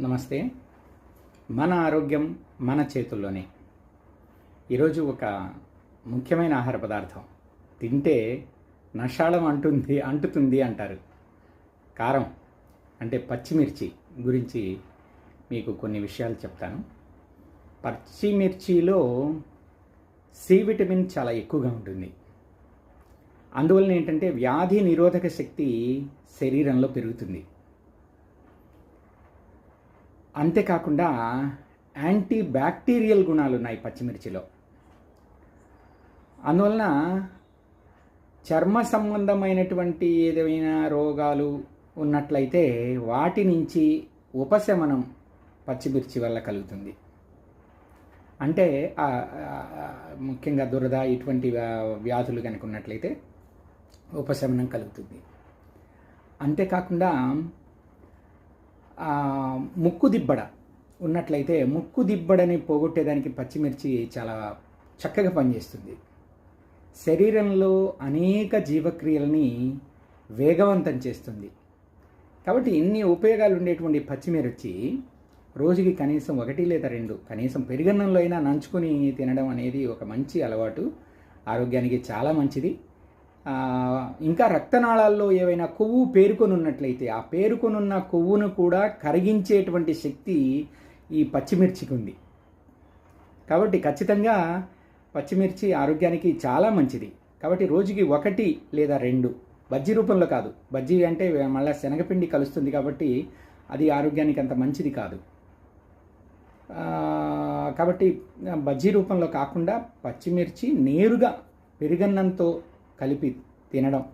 నమస్తే. మన ఆరోగ్యం మన చేతుల్లోనే. ఈరోజు ఒక ముఖ్యమైన ఆహార పదార్థం. తింటే నషాళం అంటుంది అంటుతుంది అంటారు. కారం అంటే పచ్చిమిర్చి గురించి మీకు కొన్ని విషయాలు చెప్తాను. పచ్చిమిర్చిలో సి విటమిన్ చాలా ఎక్కువగా ఉంటుంది. అందువలన ఏంటంటే వ్యాధి నిరోధక శక్తి శరీరంలో పెరుగుతుంది. అంతేకాకుండా యాంటీ బ్యాక్టీరియల్ గుణాలు ఉన్నాయి పచ్చిమిర్చిలో. అందువలన చర్మ సంబంధమైనటువంటి ఏదైనా రోగాలు ఉన్నట్లయితే వాటి నుంచి ఉపశమనం పచ్చిమిర్చి వల్ల కలుగుతుంది. అంటే ముఖ్యంగా దురద ఇటువంటి వ్యా- వ్యాధులు కనుక ఉన్నట్లయితే ఉపశమనం కలుగుతుంది. అంతేకాకుండా ముక్కు దిబ్బడ ఉన్నట్లయితే ముక్కు దిబ్బడని పోగొట్టేదానికి పచ్చిమిర్చి చాలా చక్కగా పనిచేస్తుంది. శరీరంలో అనేక జీవక్రియలని వేగవంతం చేస్తుంది. కాబట్టి ఇన్ని ఉపయోగాలు ఉండేటువంటి పచ్చిమిర్చి రోజుకి కనీసం ఒకటి లేదా రెండు కనీసం పెరుగన్నంలో అయినా నంచుకొని తినడం అనేది ఒక మంచి అలవాటు. ఆరోగ్యానికి చాలా మంచిది. ఇంకా రక్తనాళాల్లో ఏవైనా కొవ్వు పేరుకొని ఉన్నట్లయితే ఆ పేరుకొనున్న కొవ్వును కూడా కరిగించేటువంటి శక్తి ఈ పచ్చిమిర్చికి ఉంది కాబట్టి ఖచ్చితంగా పచ్చిమిర్చి ఆరోగ్యానికి చాలా మంచిది. కాబట్టి రోజుకి ఒకటి లేదా రెండు బజ్జీ రూపంలో కాదు. బజ్జీ అంటే మళ్ళీ శనగపిండి కలుస్తుంది కాబట్టి అది ఆరోగ్యానికి అంత మంచిది కాదు. కాబట్టి బజ్జీ రూపంలో కాకుండా పచ్చిమిర్చి నేరుగా పెరుగన్నంతో కలిపి తినడం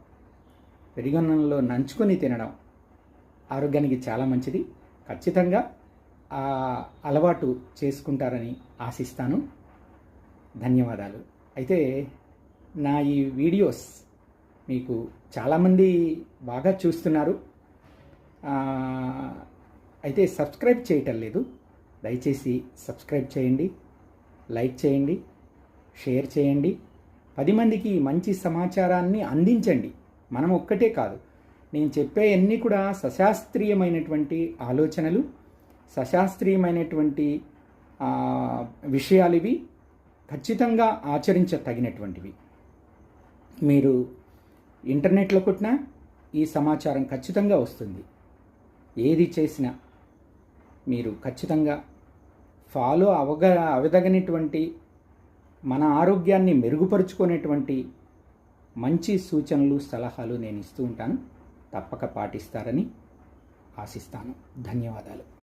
పెరుగన్నంలో నంచుకొని తినడం ఆరోగ్యానికి చాలా మంచిది. ఖచ్చితంగా ఆ అలవాటు చేసుకుంటారని ఆశిస్తాను. ధన్యవాదాలు. అయితే నా ఈ వీడియోస్ మీకు చాలామంది బాగా చూస్తున్నారు. అయితే సబ్స్క్రైబ్ చేయటం లేదు. దయచేసి సబ్స్క్రైబ్ చేయండి లైక్ చేయండి షేర్ చేయండి. పది మందికి మంచి సమాచారాన్ని అందించండి. మనం ఒక్కటే కాదు. నేను చెప్పే అన్నీ కూడా సశాస్త్రీయమైనటువంటి ఆలోచనలు సశాస్త్రీయమైనటువంటి విషయాలు ఇవి ఖచ్చితంగా ఆచరించతగినటువంటివి. మీరు ఇంటర్నెట్లో కొట్టినా ఈ సమాచారం ఖచ్చితంగా వస్తుంది. ఏది చేసినా మీరు ఖచ్చితంగా ఫాలో అవగ అవదగనటువంటి మన ఆరోగ్యాన్ని మెరుగుపరుచుకునేటువంటి మంచి సూచనలు సలహాలు నేను ఇస్తూ ఉంటాను. తప్పక పాటిస్తారని ఆశిస్తాను. ధన్యవాదాలు.